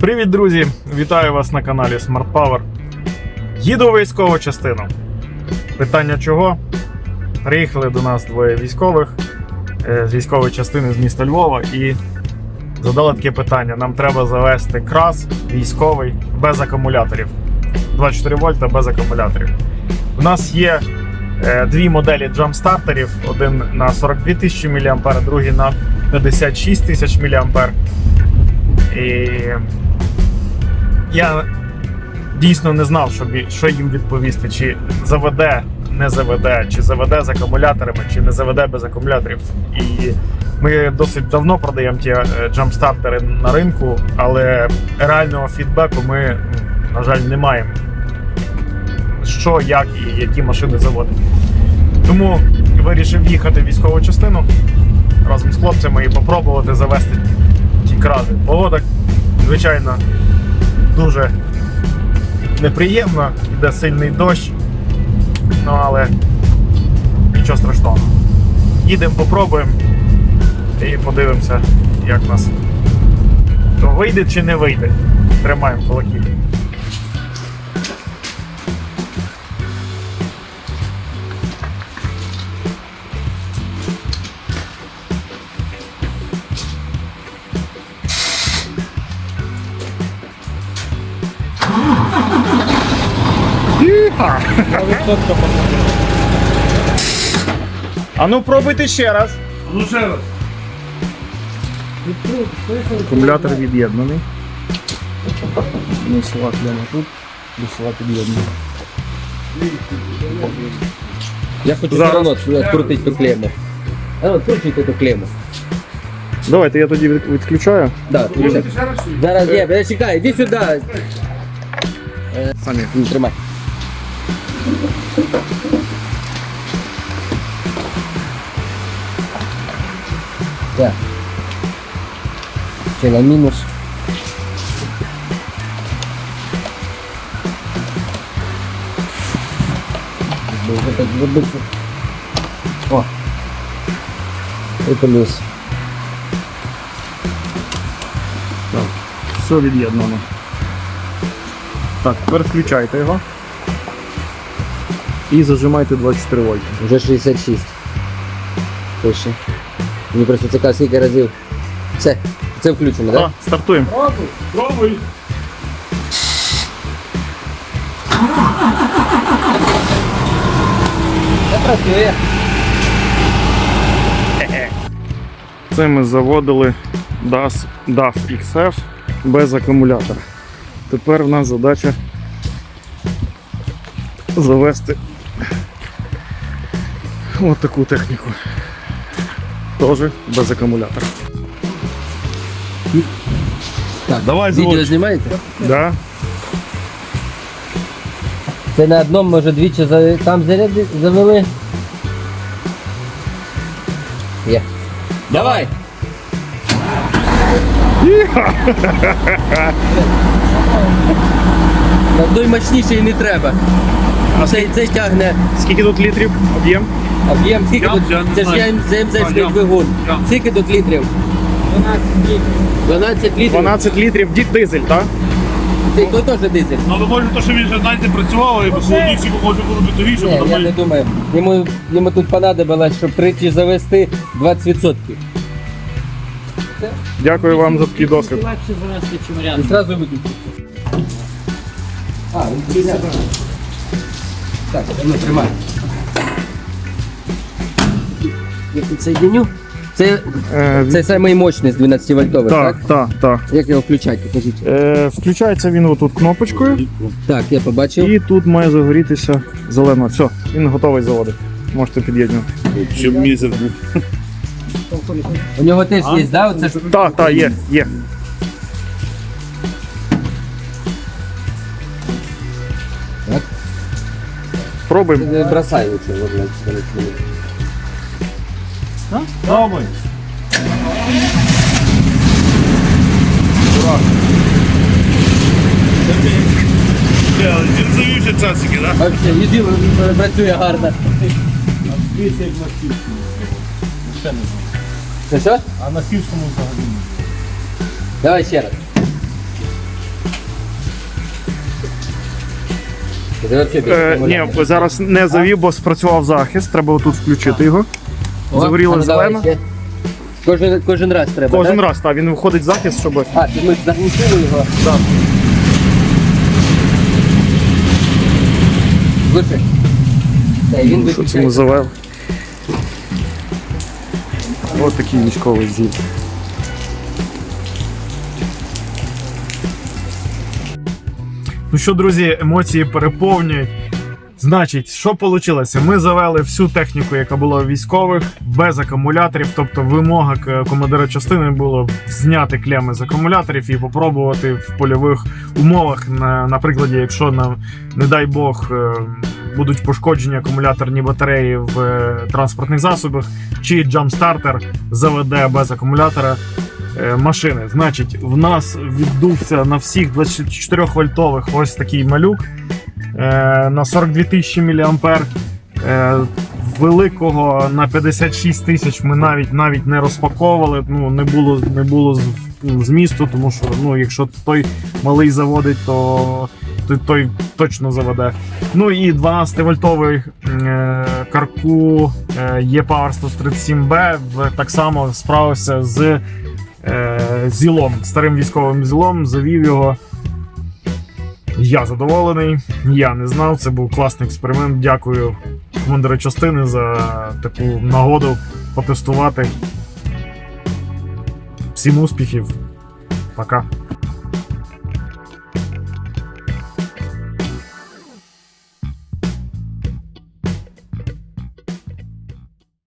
Привіт, друзі! Вітаю вас на каналі Smart Power. Їду в військову частину. Питання чого? Приїхали до нас двоє військових е, з військової частини з міста Львова і задали таке питання: нам треба завести крас військовий без акумуляторів. 24 вольта без акумуляторів. У нас є е, дві моделі джамстартерів: один на 42 тисячі мА, другий на 56 тисяч мА. І я дійсно не знав, що, їм відповісти, чи заведе, не заведе, чи заведе з акумуляторами, чи не заведе без акумуляторів. І ми досить давно продаємо ті е, джамстартери на ринку, але реального фідбеку ми, на жаль, не маємо. Що, як і які машини заводити. Тому вирішив їхати в військову частину разом з хлопцями і попробувати завести ті крази. Погода, звичайно, дуже неприємно, йде сильний дощ. Ну але нічого страшного. Їдемо, попробуємо і подивимося, як нас то вийде чи не вийде. Тримаємо кулаки. А ну пробуйте ще раз. Ну ще раз. Акумулятор від'єднаний. Лісова клема тут, лісова під'єднана. Я хочу Зараз. все одно відкрутити ту клему. А ну, відкручуйте ту клему. Давайте я тоді від- відключаю. Да, ні? Зараз, не чекай, іди сюди. Самі. Тримай. Так. Ще на мінус. Так зробити. О. І плюс. Так, все від'єднано. Так, тепер включайте його. І зажимайте 24 вольти. Вже 66. Пише. Мені просто цікаво, скільки разів. Все, це включено, так? Так, стартуємо. Пробуй. Це працює. Це ми заводили DAS, DAF XF без акумулятора. Тепер в нас задача завести от таку техніку. Теж без акумулятора. Так, Давай, відео заводь. знімаєте? Да? Це на одному, може, двічі за... там заряди завели. Є. Давай! Мощніше і не треба. Цей, цей тягне Скільки тут літрів об'єм? Об'єм, скільки Я- тут? я не Це ж знаю. я двигун. я. Скільки тут літрів? 12 літрів. 12 літрів ді- дизель, так? Цей той теж дизель. Ну, але може, то, що він вже знаєте, працював, і холодніші, може було б Ні, я не там думаю. Йому, йому тут понадобилось, щоб тричі завести 20%. Дякую вам за такий досвід. І сразу виключити. А, він підняв. Так, ну тримай. Я тут соединю. Це, Е, це самий мощний з 12 вольтових, так? так, так, так. Як його включати, покажіть. Е, включається він отут кнопочкою. Так, я побачив. І тут має загорітися зелено. Все, він готовий заводити. Можете під'єднувати. ще місяць був. У нього теж є, да? Оце ж Так, так, є, є. Так. Пробуємо. не бросай лучше. ладно, Да? Давай. Зірзові часики, так? Вообще, їди працює гарно. Дивіться, як на сільському. Ще не знаю. Це все? А на сільському взагалі. Давай ще раз. Е, ні, зараз не завів, бо спрацював захист. Треба отут включити його. О, загоріло ну, давай Кожен, кожен раз треба. Кожен так? раз, так, він виходить в захист, щоб. А, ми заглушили його. Глуши. Все, він Що це ми. Ось такий військовий зіль. Ну що, друзі, емоції переповнюють. Значить, що вийшло? Ми завели всю техніку, яка була у військових, без акумуляторів. Тобто, вимога командира частини було зняти клеми з акумуляторів і попробувати в польових умовах. На, на якщо нам, не дай Бог, е, будуть пошкоджені акумуляторні батареї в е, транспортних засобах, чи джамстартер заведе без акумулятора е, машини. Значить, в нас віддувся на всіх 24 вольтових ось такий малюк на 42 тисячі мА. Е, великого на 56 тисяч ми навіть навіть не розпаковували. Ну не було не було змісту, тому що ну, якщо той малий заводить, то той, точно заведе. Ну і 12 вольтовий е, карку е, E-Power 137B так само справився з е, зілом, старим військовим зілом, завів його. Я задоволений, я не знав. Це був класний експеримент. Дякую командиру частини за таку нагоду потестувати. Всім успіхів. Пока.